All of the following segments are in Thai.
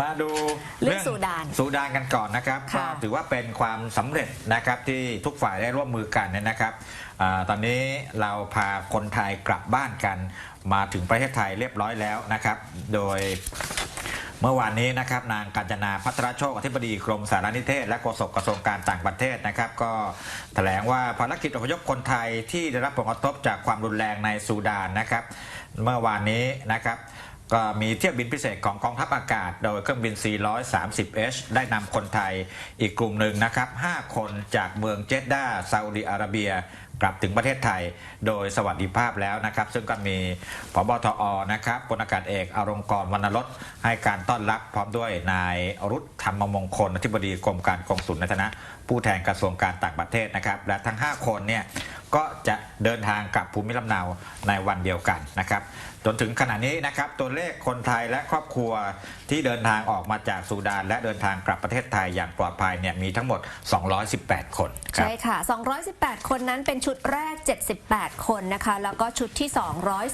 มาดูเรื่องซูดานซูดานกันก่อนนะครับก็ค่ะถือว่าเป็นความสำเร็จนะครับที่ทุกฝ่ายได้ร่วมมือกันเนยนะครับอาตอนนี้เราพาคนไทยกลับบ้านกัน มาถึงประเทศไทยเรียบร้อยแล้วนะครับ โดย เมื่อวานนี้นะครับนางกัญจนาพัทรโชคอธิบดีกรมสารนิเทศ และโฆษกกระทรวงการต่างประเทศนะครับ ก็แถลงว่าภารกิจอพยพคนไทยที่ได้รับผลกระทบจากความรุนแรงในซูดานนะครับ เมื่อวานนี้นะครับ ก็มีเที่ยวบินพิเศษของกองทัพอากาศ โดยเครื่องบิน 430H ได้นำคนไทยอีกกลุ่มหนึ่งนะครับ 5 คนจากเมืองเจดดาซาอุดิอาระเบีย กลับถึงประเทศไทยโดยสวัสดิภาพแล้วนะครับ ซึ่งก็มีพบทอนะครับพลอากาศเอกอรงกรวรรณรสให้การต้อนรับพร้อมด้วยนายรุธธรรมมงคลอธิบดีกรมการกองสุลในฐานะ ผู้แทนกระทรวงการต่างประเทศนะครับ และทั้ง 5 คนเนี่ยก็จะเดินทางกลับภูมิลำเนาในวันเดียวกันนะครับ จนถึงขณะนี้นะครับตัวเลขคนไทยและครอบครัวที่เดินทางออกมาจากซูดาน และเดินทางกลับประเทศไทยอย่างปลอดภัยเนี่ยมีทั้งหมด 218 คนคใช่ค่ะ 218 คนนั้นเป็นชุดแรก 78 คนนะคะ แล้วก็ชุดที่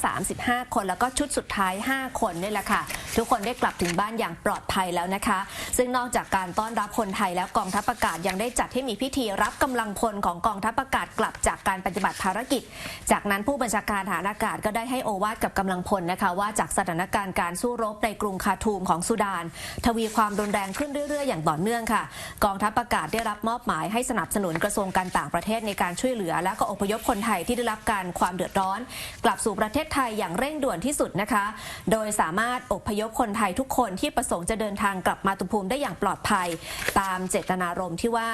235 คน แล้วก็ชุดสุดท้าย 5 คนนี่แหละค่ะ ทุกคนได้กลับถึงบ้านอย่างปลอดภัยแล้วนะคะ ซึ่งนอกจากการต้อนรับคนไทยแล้วกองทัพอากาศยังได้จัดให้มีพิธีรับกำลังพลของกองทัพอากาศกลับจากการปฏิบัติภารกิจ จากนั้นผู้บัญชาการฐานอากาศก็ได้ให้โอวาทกับกำลังพลนะคะ ว่าจากสถานการณ์การสู้รบในกรุงคาทูมของสุดาน ทวีความรุนแรงขึ้นเรื่อย ๆ อย่างต่อเนื่องค่ะ กองทัพอากาศได้รับมอบหมายให้สนับสนุนกระทรวงการต่างประเทศในการช่วยเหลือและก็อพยพคนไทยที่ได้รับการความเดือดร้อน กลับสู่ประเทศไทยอย่างเร่งด่วนที่สุดนะคะ โดยสามารถอพยพคนไทยทุกคนที่ประสงค์จะเดินทางกลับมาตุภูมิได้อย่างปลอดภัย ตามเจตนารมณ์ที่ว่า